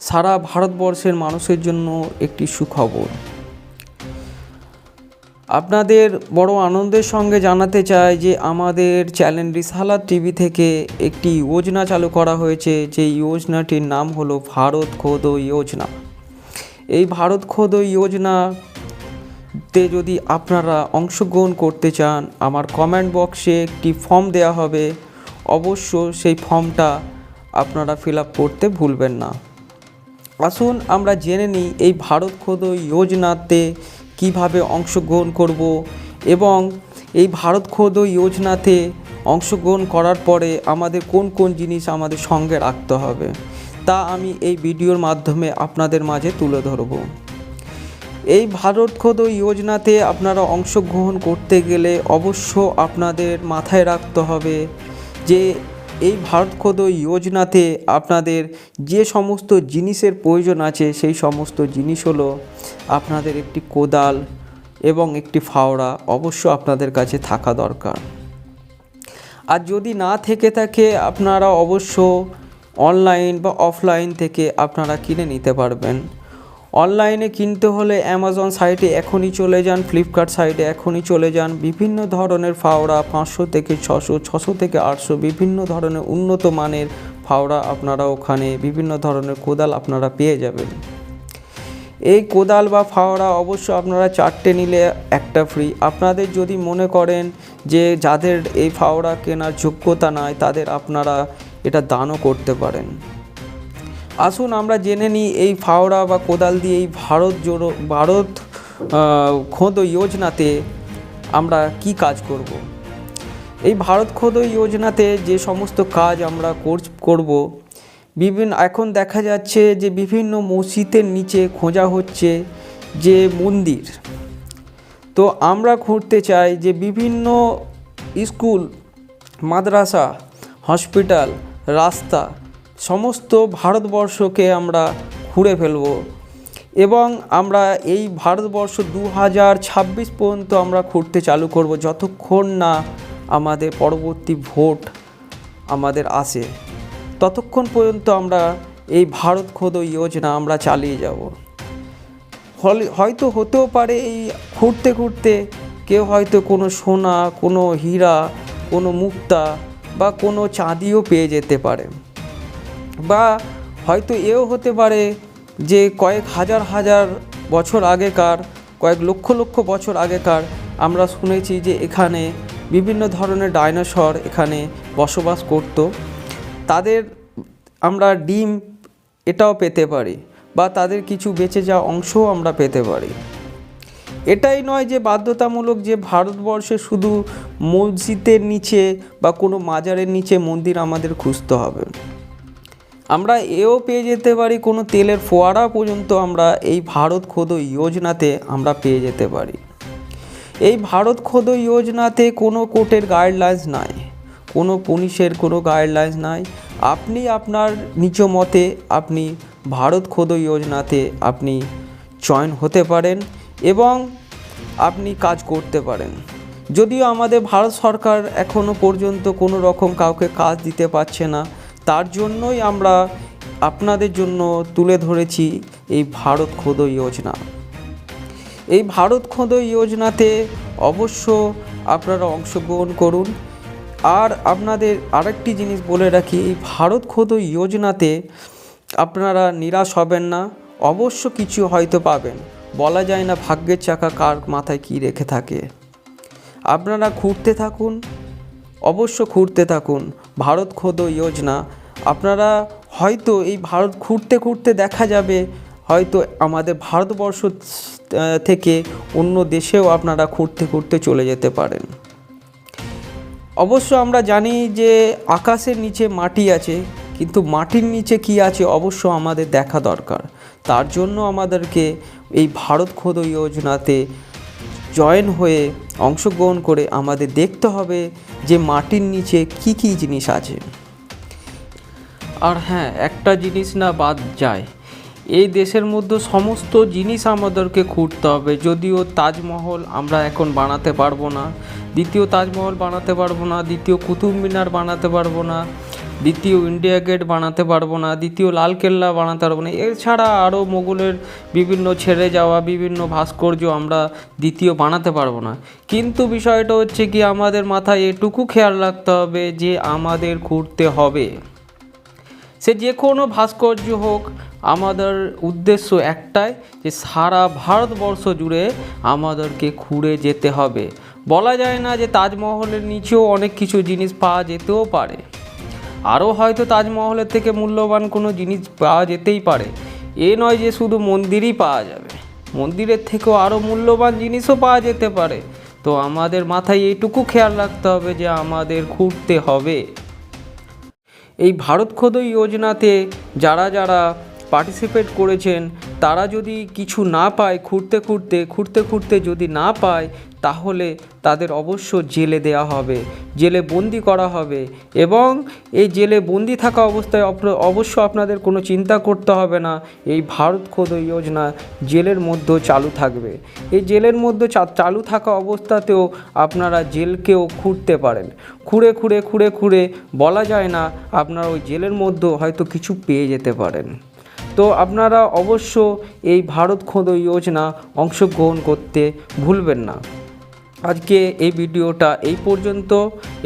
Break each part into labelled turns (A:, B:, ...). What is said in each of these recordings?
A: সারা ভারতবর্ষের মানুষের জন্য একটি সুখবর। আপনাদের বড় আনন্দের সঙ্গে জানাতে চাই যে আমাদের চ্যানেল রিসালাত টিভি থেকে একটি যোজনা চালু করা হয়েছে। যে যোজনাটির নাম হলো ভারত খোদো যোজনা এই ভারত খোদো যোজনাতে যদি আপনারা অংশগ্রহণ করতে চান, আমার কমেন্ট বক্সে একটি ফর্ম দেওয়া হবে। অবশ্য সেই ফর্মটা আপনারা ফিল করতে ভুলবেন না। আসুন আমরা জেনে নিই এই ভারত খোদ যোজনাতে কীভাবে অংশগ্রহণ করব এবং এই ভারত খোদ যোজনাতে অংশগ্রহণ করার পরে আমাদের কোন কোন জিনিস আমাদের সঙ্গে রাখতে হবে তা আমি এই ভিডিওর মাধ্যমে আপনাদের মাঝে তুলে ধরব। এই ভারত খোদ যোজনাতে আপনারা অংশগ্রহণ করতে গেলে অবশ্য আপনাদের মাথায় রাখতে হবে যে এই ভারত খোদ যোজনাতে আপনাদের যে সমস্ত জিনিসের প্রয়োজন আছে, সেই সমস্ত জিনিস হলো আপনাদের একটি কোদাল এবং একটি ফাওড়া অবশ্য আপনাদের কাছে থাকা দরকার। আর যদি না থেকে থাকে, আপনারা অবশ্য অনলাইন বা অফলাইন থেকে আপনারা কিনে নিতে পারবেন। অনলাইনে কিনতে হলে অ্যামাজন সাইটে এখনই চলে যান ফ্লিপকার্ট সাইটে এখনই চলে যান। বিভিন্ন ধরনের ফাওড়া পাঁচশো থেকে ছশো ছশো থেকে আটশো বিভিন্ন ধরনের উন্নত মানের ফাওড়া আপনারা ওখানে, বিভিন্ন ধরনের কোদাল আপনারা পেয়ে যাবেন। এই কোদাল বা ফাওড়া অবশ্য আপনারা চারটে নিলে একটা ফ্রি আপনাদের যদি মনে করেন যে যাদের এই ফাওড়া কেনার যোগ্যতা নাই, তাদের আপনারা এটা দানও করতে পারেন। আসুন আমরা জেনে নিই এই ফাওড়া বা কোদাল দিয়ে এই ভারত জোড়ো, ভারত খোদ যোজনাতে আমরা কি কাজ করব। এই ভারত খোদ যোজনাতে যে সমস্ত কাজ আমরা কোর- করব, বিভিন্ন, এখন দেখা যাচ্ছে যে বিভিন্ন মসজিদের নিচে খোঁজা হচ্ছে যে মন্দির তো আমরা খুঁজতে চাই যে বিভিন্ন স্কুল, মাদ্রাসা, হসপিটাল, রাস্তা সমস্ত ভারতবর্ষকে আমরা ঘুরে ফেলব এবং আমরা এই ভারতবর্ষ দু হাজার ছাব্বিশ পর্যন্ত আমরা ঘুরতে চালু করব যতক্ষণ না আমাদের পরবর্তী ভোট আমাদের আসে। ততক্ষণ পর্যন্ত আমরা এই ভারত খোদ যোজনা আমরা চালিয়ে যাব। ফলে হয়তো হতেও পারে এই ঘুরতে ঘুরতে কেউ হয়তো কোনো সোনা, কোনো হীরা, কোনো মুক্তা বা কোনো চাঁদিও পেয়ে যেতে পারে। বা হয়তো এও হতে পারে যে কয়েক হাজার হাজার বছর আগেকার, কয়েক লক্ষ লক্ষ বছর আগেকার আমরা শুনেছি যে এখানে বিভিন্ন ধরনের ডাইনোসর এখানে বসবাস করত। তাদের আমরা ডিম এটাও পেতে পারি বা তাদের কিছু বেঁচে যাওয়া অংশও আমরা পেতে পারি। এটাই নয় যে বাধ্যতামূলক যে ভারতবর্ষে শুধু মসজিদের নিচে বা কোনো মাজারের নিচে মন্দির আমাদের খুঁজতে হবে। আমরা এও পেয়ে যেতে পারি, কোনো তেলের ফোয়ারা পর্যন্ত আমরা এই ভারত খোদ যোজনাতে আমরা পেয়ে যেতে পারি। এই ভারত খোদ যোজনাতে কোনো কোর্টের গাইডলাইন্স নাই, কোনো পুলিশের কোনো গাইডলাইন্স নাই। আপনি আপনার নিজ মতে আপনি ভারত খোদ যোজনাতে আপনি জয়েন হতে পারেন এবং আপনি কাজ করতে পারেন। যদিও আমাদের ভারত সরকার এখনও পর্যন্ত কোনো রকম কাউকে কাজ দিতে পারছে না তার জন্যই আমরা আপনাদের জন্য তুলে ধরেছি এই ভারত খোদ যোজনা এই ভারত খোদ যোজনাতে অবশ্য আপনারা অংশগ্রহণ করুন। আর আপনাদের আরেকটি জিনিস বলে রাখি, এই ভারত খোদ যোজনাতে আপনারা নিরাশ হবেন না, অবশ্য কিছু হয়তো পাবেন। বলা যায় না ভাগ্যের চাকা কার মাথায় কী রেখে থাকে। আপনারা ঘুরতে থাকুন, অবশ্য ঘুরতে থাকুন। ভারত খোদ যোজনা আপনারা হয়তো এই ভারত ঘুরতে ঘুরতে দেখা যাবে, হয়তো আমাদের ভারতবর্ষ থেকে অন্য দেশেও আপনারা ঘুরতে ঘুরতে চলে যেতে পারেন। অবশ্য আমরা জানি যে আকাশের নিচে মাটি আছে, কিন্তু মাটির নিচে কি আছে অবশ্য আমাদের দেখা দরকার। তার জন্য আমাদেরকে এই ভারত খোদ যোজনাতে জয়েন হয়ে অংশগ্রহণ করে আমাদের দেখতে হবে যে মাটির নিচে কি কি জিনিস আছে। আর হ্যাঁ একটা জিনিস না বাদ যায়। এই দেশের মধ্যে সমস্ত জিনিস আমাদেরকে খুঁড়তে হবে। যদিও তাজমহল আমরা এখন বানাতে পারব না, দ্বিতীয় তাজমহল বানাতে পারব না, দ্বিতীয় কুতুব মিনার বানাতে পারব না, দ্বিতীয় ইন্ডিয়া গেট বানাতে পারব না, দ্বিতীয় লালকেল্লা বানাতে পারব না। এছাড়া আরও মোগলের বিভিন্ন ছেড়ে যাওয়া, বিভিন্ন ভাস্কর্য আমরা দ্বিতীয় বানাতে পারব না। কিন্তু বিষয়টা হচ্ছে কি, আমাদের মাথায় এটুকু খেয়াল রাখতে হবে যে আমাদের ঘুরতে হবে। সে যে কোনো ভাস্কর্য হোক, আমাদের উদ্দেশ্য একটাই যে সারা ভারতবর্ষ জুড়ে আমাদেরকে ঘুরে যেতে হবে। বলা যায় না যে তাজমহলের নিচেও অনেক কিছু জিনিস পাওয়া যেতেও পারে। আরও হয়তো তাজমহলের থেকে মূল্যবান কোনো জিনিস পাওয়া যেতেই পারে। এ নয় যে শুধু মন্দিরই পাওয়া যাবে। মন্দিরের থেকেও আরও মূল্যবান জিনিসও পাওয়া যেতে পারে। তো আমাদের মাথায় এইটুকু খেয়াল রাখতে হবে যে আমাদের ঘুরতে হবে। এই ভারত খোদই যোজনাতে যারা যারা পার্টিসিপেট করেছেন, তারা যদি কিছু না পায়, খুঁড়তে খুঁড়তে খুঁড়তে খুঁড়তে যদি না পায়, তাহলে তাদের অবশ্য জেলে দেওয়া হবে, জেলে বন্দি করা হবে এবং এই জেলে বন্দি থাকা অবস্থায় অবশ্য আপনাদের কোনো চিন্তা করতে হবে না, এই ভারত খোদই যোজনা জেলের মধ্যেও চালু থাকবে। এই জেলের মধ্যে চালু থাকা অবস্থাতেও আপনারা জেলকেও খুঁড়তে পারেন। খুঁড়ে খুঁড়ে খুঁড়ে খুঁড়ে বলা যায় না, আপনারা ওই জেলের মধ্যেও হয়তো কিছু পেয়ে যেতে পারেন। তো আপনারা অবশ্য এই ভারত খোদই যোজনা অংশগ্রহণ করতে ভুলবেন না। আজকে এই ভিডিওটা এই পর্যন্ত।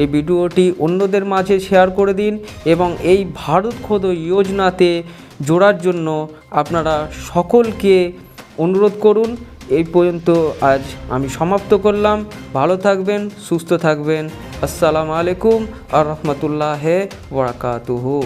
A: এই ভিডিওটি অন্যদের মাঝে শেয়ার করে দিন এবং এই ভারত খোদই যোজনাতে জোড়ার জন্য আপনারা সকলকে অনুরোধ করুন। এই পর্যন্ত আজ আমি সমাপ্ত করলাম। ভালো থাকবেন, সুস্থ থাকবেন। আসসালামু আলাইকুম আর রহমতুল্লাহ বরাকাতুহু।